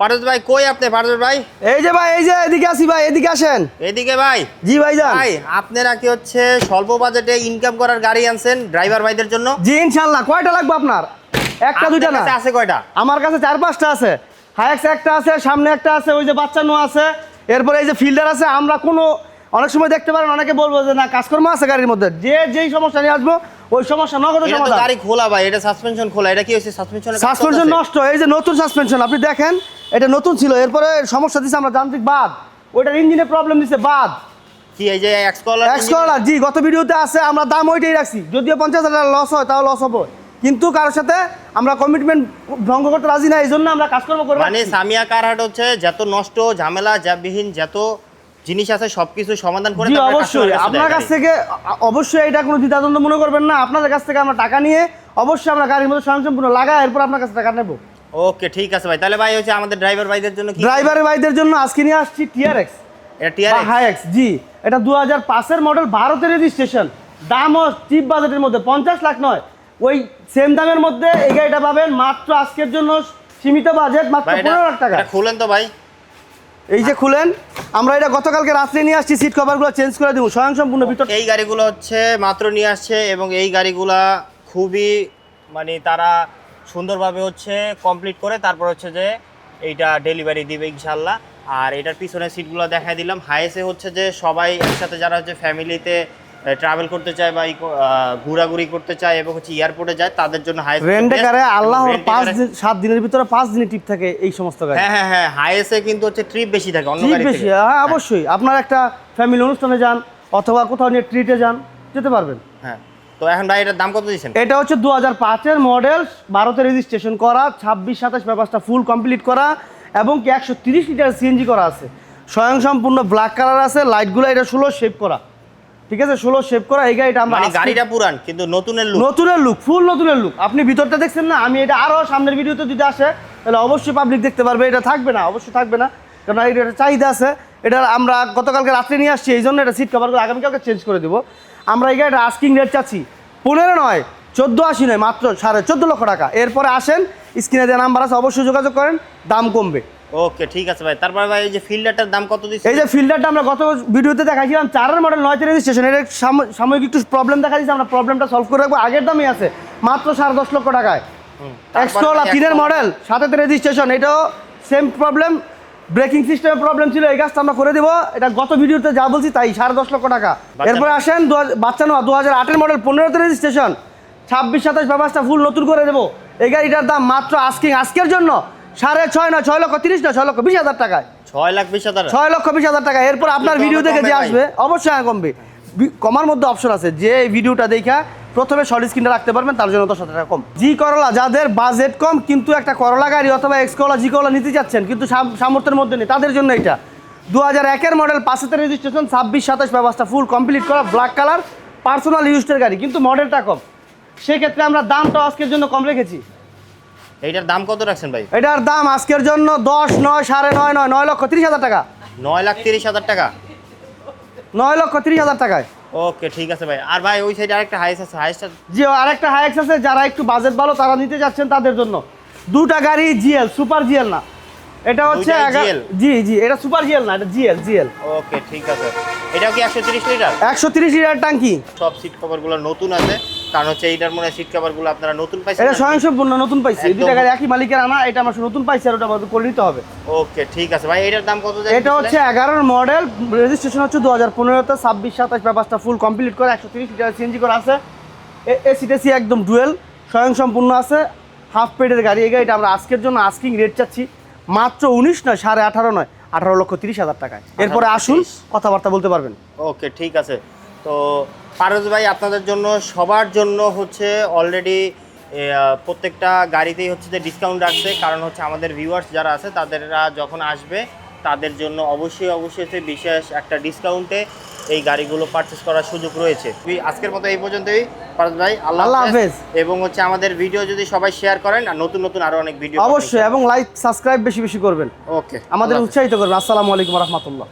পারস ভাই কই আপনি পারস ভাই? এই যে ভাই এই যে এদিকে আসি ভাই এদিকে আসেন। এদিকে ভাই? জি ভাই যান ভাই আপনারা কি হচ্ছে স্বল্প বাজেটে ইনকাম করার গাড়ি আনছেন ড্রাইভার ভাইদের জন্য? জি ইনশাল্লাহ কয়টা লাগবে আপনার? একটা দুইটা না? আছে কয়টা? আমার কাছে চার পাঁচটা আছে। হায়াক্স একটা আছে সামনে একটা আছে ওই যে বাচ্চা নো আছে। এরপরে এই যে ফিল্ডার আছে আমরা কোনো অনেক সময় দেখতে পারেন অনেকে বলব যে না কাজকর্ম আছে গাড়ির মধ্যে। যে যেই সমস্যা নিয়ে আসব ওই সমস্যা নগদ সমাধান। গাড়ি খোলা ভাই এটা সাসপেনশন খোলা এটা কি হচ্ছে সাসপেনশন সাসপেনশন নষ্ট এই যে নতুন সাসপেনশন আপনি দেখেন এটা নতুন ছিল এরপরে সমস্যা দিচ্ছে আমরা যান্ত্রিক বাদ। ওইটার ইঞ্জিনে প্রবলেম দিচ্ছে বাদ। কি এই যে এক্স কলার এক্স করলার জি গত ভিডিওতে আছে আমরা দাম ওইটাই রাখছি। যদিও পঞ্চাশ হাজার লস হয় তাও লস হবে। কিন্তু কারোর সাথে আমরা কমিটমেন্ট ভঙ্গ করতে রাজি না এই জন্য আমরা কাজকর্ম করব। মানে সামিয়া কারহাট হচ্ছে যত নষ্ট ঝামেলা জ্যাববিহীন যত জিনিস আছে সবকিছু সমাধান করে জি অবশ্যই। আপনার কাছ থেকে অবশ্যই এটা কোনো দ্বিধাদ্বন্দ্ব মনে করবেন না। আপনাদের কাছ থেকে আমরা টাকা নিয়ে অবশ্যই আমরা গাড়ির মধ্যে স্বয়ংসম্পূর্ণ লাগাই এরপর আপনার কাছে টাকা নেব। ওকে ঠিক আছে ভাই। তাহলে ভাই হচ্ছে আমাদের ড্রাইভার ভাইদের জন্য কি? ড্রাইভারের ভাইদের জন্য আজকে নিয়ে আসছি টিআরএক্স এটা টিআর বা হাইএক্স জি। এটা দু হাজার পাঁচের মডেল ভারতের রেজিস্ট্রেশন দামও চিপ বাজেটের মধ্যে পঞ্চাশ লাখ নয়। ওই সেম দামের মধ্যে এই গাড়িটা পাবেন মাত্র আজকের জন্য সীমিত বাজেট মাত্র ভাই এটা পনেরো লাখ টাকা। খুলেন তো ভাই। এই যে খুলেন আমরা এটা গতকালকে রাত্রে নিয়ে আসছি সিট কভারগুলো চেঞ্জ করে দেবো স্বয়ংসম্পূর্ণ ভিতর এই গাড়িগুলো হচ্ছে মাত্র নিয়ে আসছে এবং এই গাড়িগুলা খুবই মানে তারা সুন্দরভাবে হচ্ছে কমপ্লিট করে তারপর হচ্ছে যে এইটা ডেলিভারি দিবে ইনশাল্লাহ। আর এটার পিছনের সিটগুলো দেখাই দিলাম। হাইসে হচ্ছে যে সবাই একসাথে যারা হচ্ছে ফ্যামিলিতে ট্রাভেল করতে চায় বা ঘোরাঘুরি করতে চায় এবং হচ্ছে এয়ারপোর্টে যায় তাদের জন্য হাইস রেন্টে কারে আল্লাহ পাঁচ দিন সাত দিনের ভিতরে পাঁচ দিনের টিপ থাকে এই সমস্ত গাড়ি। হ্যাঁ হ্যাঁ হ্যাঁ হাইসে কিন্তু হচ্ছে ট্রিপ বেশি থাকে অন্য ট্রিপ গাড়ি বেশি হ্যাঁ অবশ্যই। আপনার একটা ফ্যামিলি অনুষ্ঠানে যান অথবা কোথাও নিয়ে ট্রিটে যান যেতে পারবেন। হ্যাঁ তো এখন ভাই এটার দাম কত দিচ্ছেন? এটা হচ্ছে দু হাজার পাঁচের মডেল ভারতে রেজিস্ট্রেশন করা ছাব্বিশ সাতাশ পেপারসটা ফুল কমপ্লিট করা এবং কি একশো তিরিশ লিটার সিএনজি করা আছে। স্বয়ং সম্পূর্ণ ব্ল্যাক কালার আছে লাইটগুলো এটা ষোলো শেপ করা। ঠিক আছে ষোলো শেপ করা এই গাড়িটা আমরা মানে গাড়িটা পুরান কিন্তু নতুনের লুক নতুনের লুক ফুল নতুনের লুক আপনি ভিতরটা দেখছেন না আমি এটা আরও সামনের ভিডিওতে যদি আসে তাহলে অবশ্যই পাবলিক দেখতে পারবে এটা থাকবে না অবশ্যই থাকবে না। কারণ এটা একটা চাহিদা আছে এটা আমরা গতকালকে রাত্রে নিয়ে আসছি এই জন্য এটা সিট কভার কভারগুলো আগামীকালকে চেঞ্জ করে দেবো। আমরা এই গাড়িটা আস্কিং রেট চাচ্ছি পনেরো নয় চোদ্দ আশি নয় মাত্র সাড়ে চোদ্দ লক্ষ টাকা। এরপরে আসেন স্ক্রিনে দেওয়া নাম্বার আছে অবশ্যই যোগাযোগ করেন দাম কমবে। ওকে ঠিক আছে ভাই। তারপরে ভাই এই যে ফিল্ডারটার দাম কত দিচ্ছে এই যে ফিল্ডারটা আমরা গত ভিডিওতে দেখাইছিলাম চারের মডেল নয়তে রেজিস্ট্রেশন এর সাম- সাময়িক একটু প্রবলেম দেখা দিচ্ছে আমরা প্রবলেমটা সলভ করে রাখব। আগের দামই আছে মাত্র সাড়ে দশ লক্ষ টাকায়। এক্সট্রোলা তিনের মডেল সাথে রেজিস্ট্রেশন এটাও সেম প্রবলেম ব্রেকিং সিস্টেমের প্রবলেম ছিল এই গাছটা আমরা করে দেবো। এটা গত ভিডিওতে যা বলছি তাই সাড়ে দশ লক্ষ টাকা। এরপরে আসেন বাচ্চা নোয়া দু হাজার আটের মডেল পনেরোতে রেজিস্ট্রেশন ছাব্বিশ সাতাশ ব্যবস্থা ফুল নতুন করে দেবো। এই গাড়িটার দাম মাত্র আজকে আজকের জন্য। সাড়ে ছয় নয় ছয় লক্ষ তিরিশ নয় ছয় লক্ষ বিশ হাজার টাকায়। ছয় লাখ বিশ হাজার। ছয় লক্ষ বিশ হাজার টাকা এরপর আপনার ভিডিও দেখে যে আসবে অবশ্যই হ্যাঁ কমবে। কমার মধ্যে অপশন আছে। যে ভিডিওটা দেখা প্রথমে শর্ট স্ক্রিনটা রাখতে পারবেন তার জন্য দশ টাকা কম। জি করলা যাদের বাজেট কম কিন্তু একটা করলা গাড়ি অথবা এক্স করলা জি করলা নিতে চাচ্ছেন কিন্তু সাম- সামর্থ্যের মধ্যে নেই তাদের জন্য এটা। দু হাজার একের মডেল পাঁচেতে রেজিস্ট্রেশন ছাব্বিশ সাতাশ ব্যবস্থা ফুল কমপ্লিট করা ব্ল্যাক কালার পার্সোনাল ইউজের গাড়ি কিন্তু মডেলটা কম। সেক্ষেত্রে আমরা দামটা আজকের জন্য কম রেখেছি। এইটার দাম কত রাখছেন ভাই? এটার দাম আজকের জন্য দশ নয় সাড়ে নয় নয় নয় লক্ষ তিরিশ হাজার টাকা। নয় লাখ তিরিশ হাজার টাকা? নয় লক্ষ তিরিশ হাজার টাকায়। ওকে ঠিক আছে ভাই। আর ভাই ওই সাইডে আরেকটা হাইস আছে হাইসটা জি আরেকটা হাইক্স আছে যারা একটু বাজেট ভালো তারা নিতে যাচ্ছেন তাদের জন্য। দুটা গাড়ি জিএল সুপার জিএল না। এটা হচ্ছে জি জি এটা সুপার জিএল না এটা জিএল জিএল। ওকে ঠিক আছে। এটাও কি একশো তিরিশ লিটার? একশো তিরিশ লিটার ট্যাঙ্কি। সব সিট কভারগুলো নতুন আছে। কারণ হচ্ছে এইটার মনে সিট কভারগুলো আপনারা নতুন পাইছেন এটা স্বয়ংসম্পূর্ণ নতুন পাইছি। একদম। গাড়ি একই মালিকের আনা এটা আমরা নতুন পাইছি আর ওটা করে নিতে হবে। ওকে ঠিক আছে। ভাই এটার দাম কত এটা হচ্ছে এগারোর মডেল রেজিস্ট্রেশন হচ্ছে দু হাজার পনেরোতে ছাব্বিশ সাতাশ পেপারটা ফুল কমপ্লিট করে একশো তিরিশ লিটার সিএনজি করা আছে। এসি টেসি একদম ডুয়েল স্বয়ংসম্পূর্ণ আছে। হাফ পেডের গাড়ি এই গাড়িটা আমরা আজকের জন্য আস্কিং রেট চাচ্ছি মাত্র উনিশ নয় সাড়ে আঠারো নয় আঠারো লক্ষ তিরিশ হাজার টাকায়। এরপরে আসুন কথাবার্তা বলতে পারবেন। ওকে ঠিক আছে। তো পারস ভাই আপনাদের জন্য সবার জন্য হচ্ছে অলরেডি প্রত্যেকটা গাড়িতেই হচ্ছে যে ডিসকাউন্ট রাখছে কারণ হচ্ছে আমাদের ভিউয়ার্স যারা আছে তাদেররা যখন আসবে তাদের জন্য অবশ্যই অবশ্যই হচ্ছে বিশেষ একটা ডিসকাউন্টে এই গাড়িগুলো পারচেস করার সুযোগ রয়েছে। তুই আজকের মতো এই পর্যন্তই পারস ভাই আল্লাহ হাফেজ। হাফেজ। এবং হচ্ছে আমাদের ভিডিও যদি সবাই শেয়ার করেন আর নতুন নতুন আরও অনেক ভিডিও অবশ্যই এবং লাইক সাবস্ক্রাইব বেশি বেশি করবেন। ওকে আমাদের উৎসাহিত করবেন। আসসালামু আলাইকুম রহমতুল্লাহ।